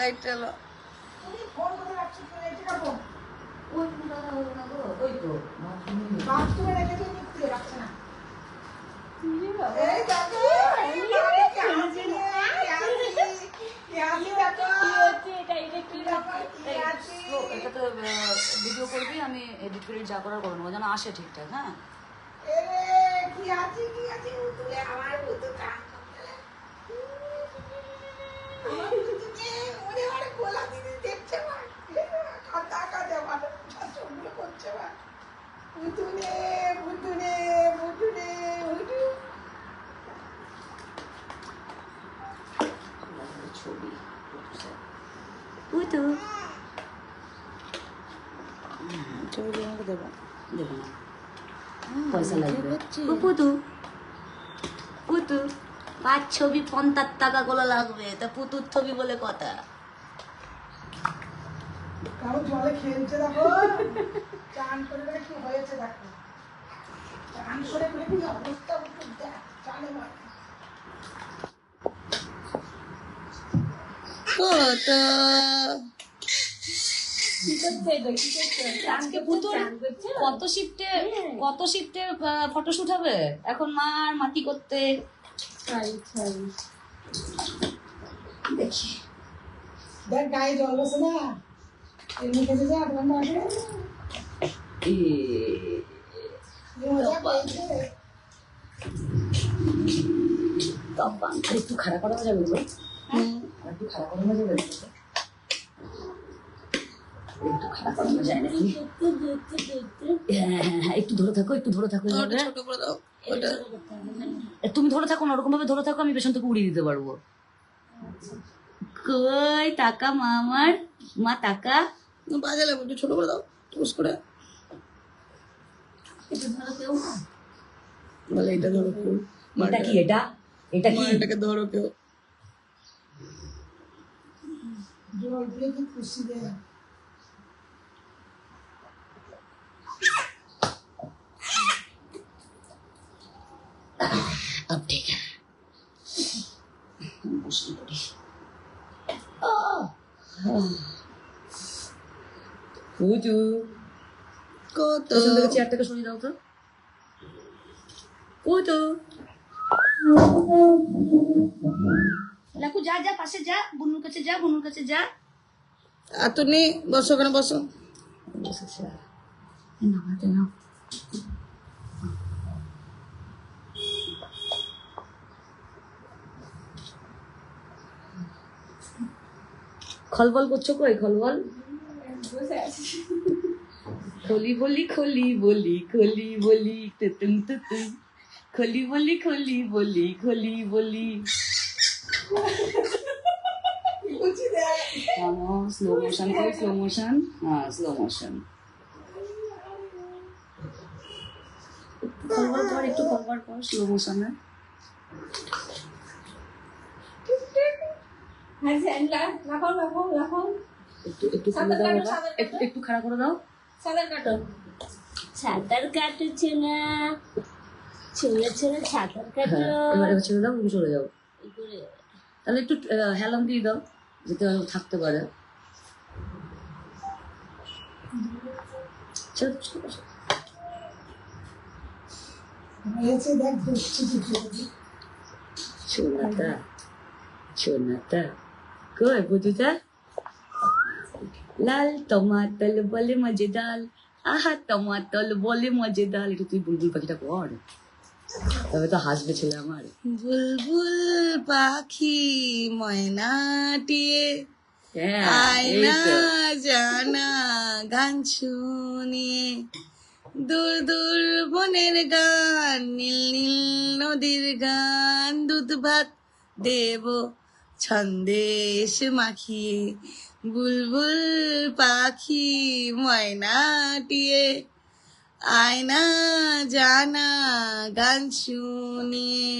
Light তুমি এটা তো ভিডিও করবি আমি এডিট করে যা করার করে নেব যেন আসে ঠিকঠাক হ্যাঁ এরে, কি হাসি, কি হাসি, উতুলে আমার উতুটা। আমার উতুকে, ওরে ওরে গোলা দিদি দেখছে মা। কাঁদা কাঁদে আমার, চোখগুলো করছে মা। উতুলে, উতুলে, উতুলে, উতু। ছবি ওই তো ছবি আমাকে দেবো। দেবো না। পয়সা লাগবে। পুতু পুতু পাঁচ ছবি পঞ্চাশ টাকা করে লাগবে তা পুতুর ছবি বলে কথা। কারও জলে খেলছে দেখো। চান করে করে কি হয়েছে দেখো। চান করে করে কি অবস্থা দেখ চানে মার। কত কত শিফটে কত শিফটে ফটোশুট হবে এখন মা আর মাটি করতে দেখি গায়ে জল বসে না একটু খারাপ করানো যাবে একটু খাড়া করানো যাবে একটু যায় নাকি হ্যাঁ হ্যাঁ হ্যাঁ একটু ধরে থাকো একটু ধরে থাকো তুমি ধরে থাকো না ওরকম ভাবে ধরে থাকো আমি পেছন থেকে উড়িয়ে দিতে পারব। কই টাকা মা আমার? মা টাকা? লাগবে একটু ছোট করে দাও টুস করে। একটু ধরো কেউ? বলে এটা ধরো ফুল এটা কি এটা? এটা কি? এটাকে ধরো কেউ। জল দিয়ে খুশি দে Abdega. aku dulu deh. Oh. Buju. Kutu. Terus untuk ciarta ke sini dulu. Kutu. লাকু যা যা পাশে যা বুনুর কাছে যা বুনুর কাছে যা আর তুমি বসো ওখানে বসো বসেছে নামাতে নাও খলবল করছ কই? খলবল? খলি বলি খলি বলি খলি বলি তুতুম তুতুম খলি বলি খলি বলি খলি বলি। স্লো মোশন করে স্লো মোশন হ্যাঁ স্লো মোশন খলবল কর একটু খলবল কর স্লো মোশনে একটু একটু খুলে দাও বাবা একটু একটু খাড়া করে দাও। সাঁতার কাটছে না। ছেলে ছেলে সাঁতার কাটো। হ্যাঁ এবার ছেড়ে দাও তুমি চলে যাও। তাহলে একটু হেলাম দিয়ে দাও যাতে থাকতে পারে। ছেড়ে দাও, বুঝুটা লাল টমাটল বলে মজেদার আহা টমাটল বলে মজেদার এটা তুই বুলবুল পাখিটা কর তবে তো হাসবে ছেলে আমার বুলবুল পাখি ময়নাটিয়ে আয়না জানা গান শুনিয়ে দূর দূর বনের গান নীল নীল নদীর গান দুধ ভাত দেব ছন্দেশ মাখিয়ে বুলবুল পাখি ময়নাটিয়ে আয়না জানা গান শুনিয়ে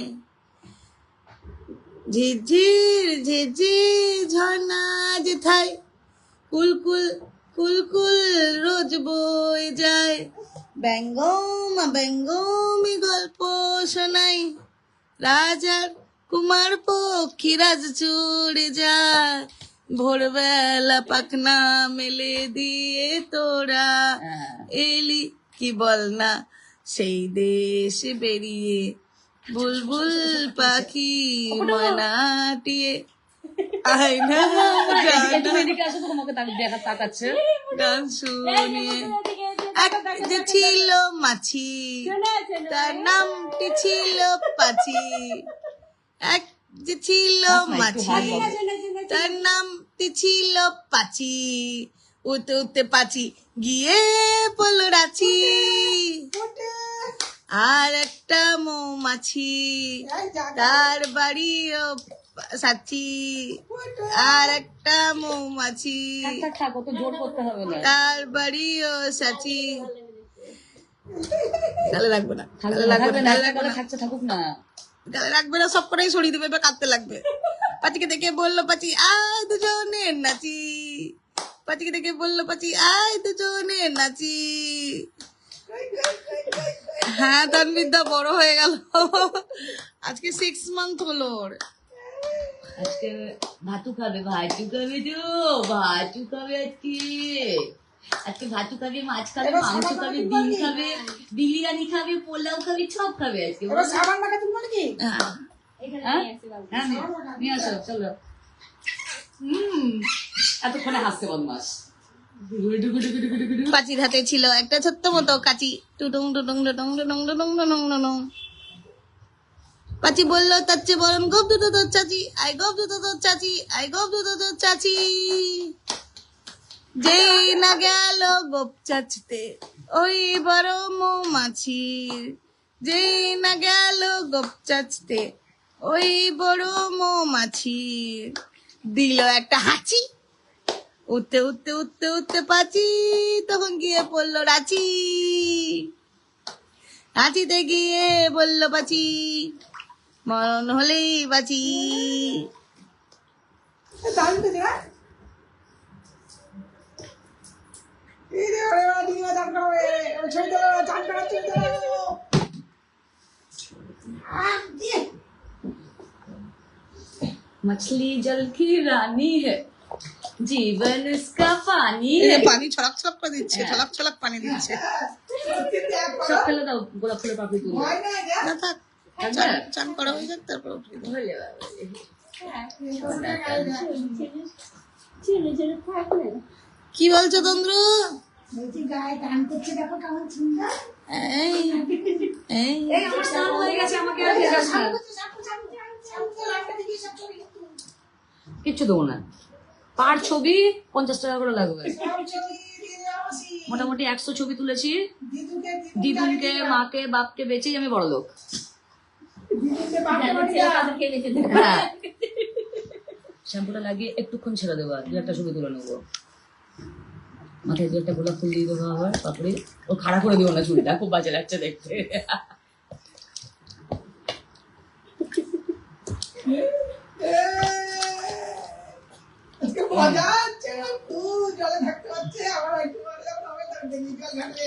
ঝিঝির ঝিঝির ঝর্ণা যেথায় কুলকুল কুলকুল রোজ বই যায়। ব্যঙ্গম, ব্যঙ্গমি গল্প শোনাই, রাজার কুমার পক্ষী রাজ চড়ে যায়। ভোরবেলা পাখনা মেলে দিয়ে তোরা। হ্যাঁ। এলি কি বল না সেই দেশ বেরিয়ে বুলবুল পাখি গান। শুনিয়ে। যে ছিল মাছি তার নামটি ছিল পাচি। এক যে ছিল মাছি তার নামটি ছিল পাচি। উতে উতে পাচি গিয়ে পড়ল রাচি। আর একটা মৌমাছি। তার বাড়িও সাচি আর একটা মৌমাছি। তার বাড়িও সাচি গালে রাখবে না না রাখবে না থাকুক না। গালে রাখবে না, সব কটাই সরিয়ে দেবে, এবার কাঁদতে লাগবে। পাচিকে দেখে বলল, পাচি, আয় দুজনে, নাচি। পাচিকে দেখে বলল, পাচি, আয় দুজনে, নাচি। হ্যাঁ তানবিদ্যা বড় হয়ে গেল। আজকে সিক্স মান্থ হলো ওর। আজকে ভাতু খাবে ভাতু খাবে তো ভাতু খাবে আজকে। আজকে ভাতু খাবে মাছ খাবে মাংস খাবে ডিম? খাবে বিরিয়ানি খাবে পোলাও খাবে সব খাবে আজকে। এবার সাবান মাখা তুমি নাকি হ্যাঁ। হ্যাঁ হ্যাঁ নিয়ে আসো চলো। হুম। এতক্ষণে হাসতে বদমাস। পাচির হাতে ছিল একটা ছোট্ট মতো কাচি। টুটুং টুটুং টুটুং টুটুং টুটুং টুটুং টুটুং। পাচি বলল তার চেয়ে বরং গপ দুটো তোর চাচি। আই গপ দুটো তোর চাচি আই গপ দুটো তোর চাচি। যেই না গেল গোপ চাচতে, ওই বড় মৌমাছির। যেই না গেল গোপ চাচতে, ওই বড় মৌমাছির। দিল একটা হাঁচি, উঠতে উঠতে উঠতে উঠতে পাচি, তখন গিয়ে পড়ল রাচি। রাঁচিতে গিয়ে বলল পাচি, মরণ হলেই বাঁচি দারুণ তো দেখ এই রে ওরে ওরে দিয়ে দাঁড় করো এ, ওই ছবি তোলো চান করো ছবি তোলো আহ, দিয়ে। मछली जल की रानी है जीवन इसका पानी এই যে है পানি ছলক ছলক করে দিচ্ছে ছলক ছলক পানি দিচ্ছে সত্যি দেখ সব ফেলে দাও গোলাপ ফুলের পাপড়ি তুলে ভয় নাই দেখ না থাক চান চান করা হয়ে যাক তারপর উঠিয়ে দেবো। হয়ে যাবে ছেলে ছেলে থাক না কি বলছো তন্দ্র বলছি গায়ে গান করছে দেখো কেমন সুন্দর। এই এই এই আমার স্নান হয়ে গেছে আমাকে আর ভেজাস না কিচ্ছু দেবো না। পার ছবি পঞ্চাশ টাকা করে লাগবে। মোটামুটি একশো ছবি তুলেছি। দিদুনকে মাকে বাপকে বেচেই আমি বড় লোক। তাদেরকে বেঁচে হ্যাঁ। শ্যাম্পুটা লাগিয়ে একটুক্ষণ ছেড়ে দেবো আর দু একটা ছবি তুলে নেব। মাথায় দু একটা গোলাপ ফুল দিয়ে দেবো আবার তারপরে ও খাড়া করে দেবো না চুলটা খুব বাজে লাগছে দেখতে। মজা হচ্ছে খুব জলে থাকতে হচ্ছে। আবার একটু হবে তার দেখি ঘাটে।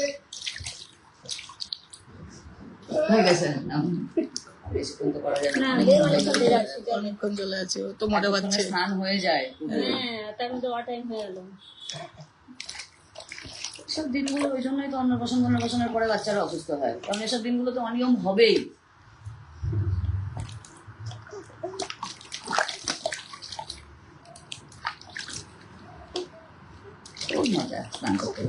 হয়ে গেছে। নাম। বেশিক্ষণ তো করা যাবে না। অনেকক্ষণ চলে আছে ও তো মজা পাচ্ছে। স্নান হয়ে যায়। হ্যাঁ তার মধ্যে টাইম হয়ে গেল। সব দিনগুলো ওই জন্যই তো অন্নপ্রাশন অন্নপ্রাশনের পরে বাচ্চারা অসুস্থ হয়। কারণ এসব দিনগুলো তো অনিয়ম হবেই। মজা স্নান করতে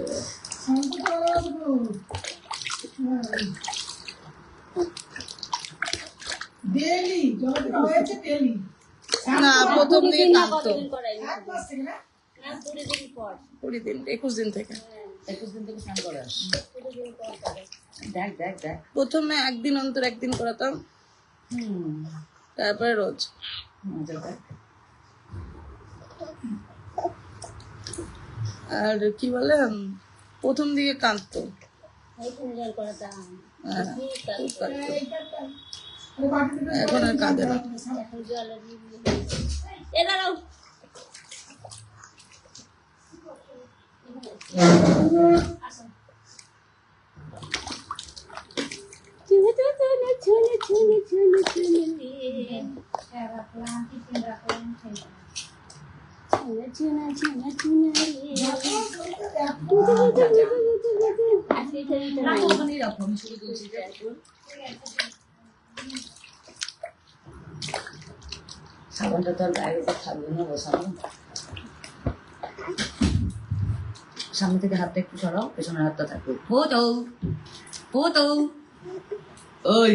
না প্রথম দিন না কুড়ি দিন একুশ দিন থেকে। একুশ দিন থেকে স্নান করে। আস। কুড়ি দিন পর করে দেখ দেখ দেখ। প্রথমে একদিন অন্তর একদিন করাতাম। তারপরে রোজ। আর কি বলে প্রথম দিকে কাঁদতো। হ্যাঁ, কাঁদতো। এখন আর কাঁদে না। 사본도 덜 알고 사본은 못 사는 সামনে থেকে হাতটা একটু সরাও, পেছনের হাতটা ওই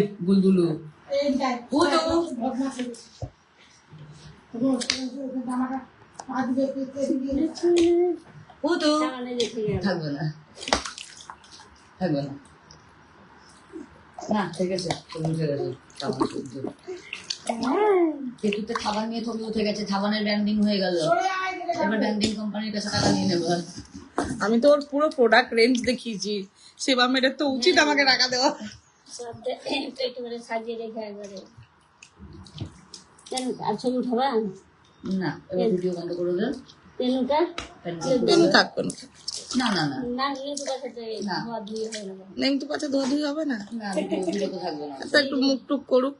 থাকবে না। থাকবে না। ঠিক আছে থাবান নিয়ে থবি উঠে গেছে থাবানের ব্র্যান্ডিং হয়ে গেল। এবার ব্র্যান্ডিং কোম্পানির কাছে টাকা নিয়ে নেব। আমি তো ওর পুরো প্রোডাক্ট রেঞ্জ দেখিয়েছি। সেবা মেয়েটার তো উচিত আমাকে টাকা দেওয়া। সাজিয়ে রেখে হবে না? আচ্ছা, একটু মুখ টুক করুক।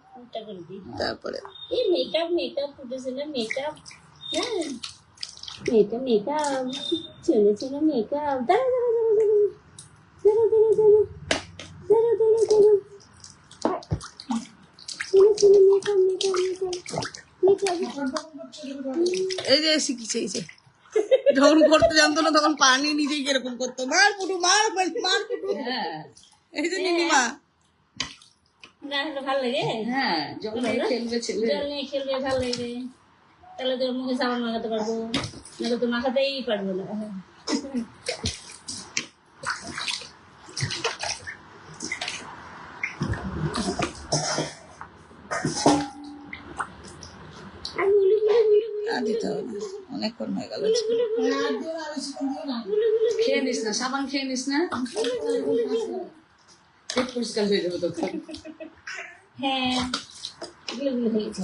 তারপরে। এই হ্যাঁ। মেকআপ মেকআপ ছেলে ছেলে মেকআপ দাঁড়া দাঁড়া দাঁড়া দাঁড়া দাঁড়া দাঁড়া দাঁড়া দাঁড়া এই যে শিখিছে এই যে। যখন করতে জানতো না তখন পানি নিজেই কীরকম করতো। মার পুটু মার মার পুটু। হ্যাঁ এই যে নিনিমা ভালো লাগে। হ্যাঁ যখন এই খেলবে ছেলে। জল নিয়ে খেলবে ভালো লাগে। তাহলে তোর মুখে সাবান মাখাতে পারব। নাহলে তো মাখাতেই পারব না। অনেকক্ষণ হয়ে গেল। খেয়ে নিস না সাবান খেয়ে নিস না। পরিষ্কার হয়ে যাবে তখন হ্যাঁ গুলো গুলো হয়ে গেছে।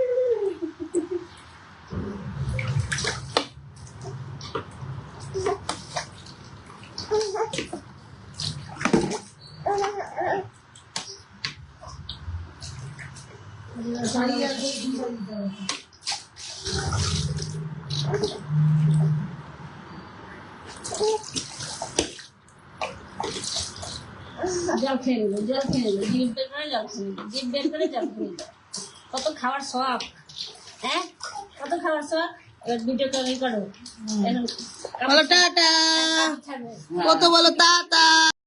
জল খেয়ে জল খেয়ে নিল জিভ বের করে জল খেয়ে নিল জিভ বের করে জল খেয়ে নিল। কত খাওয়ার শখ হ্যাঁ? কত খাওয়ার শখ এবার কল করো এখন বলো টাটা। কত বলো টাটা।